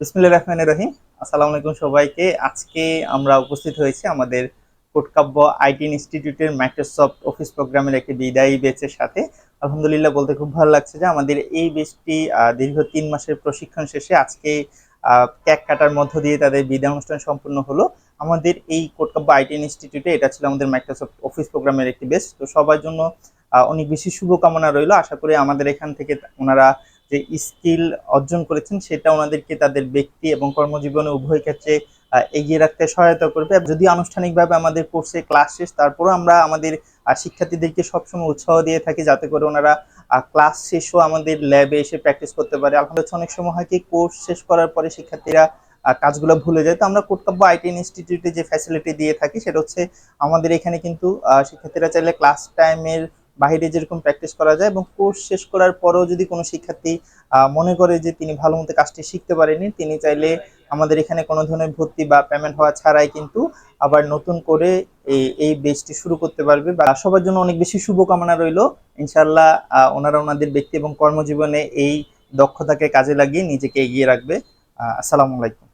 বিসমিল্লাহির রহমানির রহিম। আসসালামু আলাইকুম সবাইকে। আজকে আমরা উপস্থিত হয়েছি আমাদের কোটকাব্য আইটি ইনস্টিটিউটের মাইক্রোসফট অফিস প্রোগ্রামের একটি বিদায়ী বেচের সাথে। আলহামদুলিল্লাহ বলতে খুব ভালো লাগছে যে আমাদের এই বেচটি দীর্ঘ তিন মাসের প্রশিক্ষণ শেষে আজকে ক্যাক কাটার মধ্য দিয়ে তাদের বিদায় অনুষ্ঠান সম্পূর্ণ হলো। আমাদের এই কোটকাব্য আইটি ইনস্টিটিউটে এটা ছিল আমাদের মাইক্রোসফট অফিস প্রোগ্রামের একটি বেচ তো সবার জন্য অনেক বেশি শুভকামনা রইল। আশা করি আমাদের এখান থেকে ওনারা যে স্কিল অর্জন করেছেন, সেটা ওনাদেরকে তাদের ব্যক্তি এবং কর্মজীবনে উভয় ক্ষেত্রে এগিয়ে রাখতে সহায়তা করবে। যদি আনুষ্ঠানিকভাবে আমাদের কোর্সে ক্লাস শেষ, তারপরও আমরা আমাদের শিক্ষার্থীদেরকে সবসময় উৎসাহ দিয়ে থাকি, যাতে করে ওনারা ক্লাস শেষও আমাদের ল্যাবে এসে প্র্যাকটিস করতে পারে। আলহামদুলিল্লাহ, অনেক সময় হয় কি কোর্স শেষ করার পরে শিক্ষার্থীরা কাজগুলো ভুলে যায়। তো আমরা কোটকাব্য আইটি ইনস্টিটিউটে যে ফ্যাসিলিটি দিয়ে থাকি, সেটা হচ্ছে আমাদের এখানে কিন্তু শিক্ষার্থীরা চাইলে ক্লাস টাইমের বাইরে যেরকম প্র্যাকটিস করা যায় এবং কোর্স শেষ করার পরেও যদি কোনো শিক্ষার্থী মনে করে যে তিনি ভালো মতো কাজটি শিখতে পারেনি, তিনি চাইলে আমাদের এখানে কোনো ধরনের ভর্তি বা পেমেন্ট হওয়া ছাড়াই কিন্তু আবার নতুন করে এই এই বেচটি শুরু করতে পারবে বা সবার জন্য অনেক বেশি শুভকামনা রইল। ইনশাল্লাহ ওনারা ওনাদের ব্যক্তি এবং কর্মজীবনে এই দক্ষতাকে কাজে লাগিয়ে নিজেকে এগিয়ে রাখবে। আসসালামু আলাইকুম।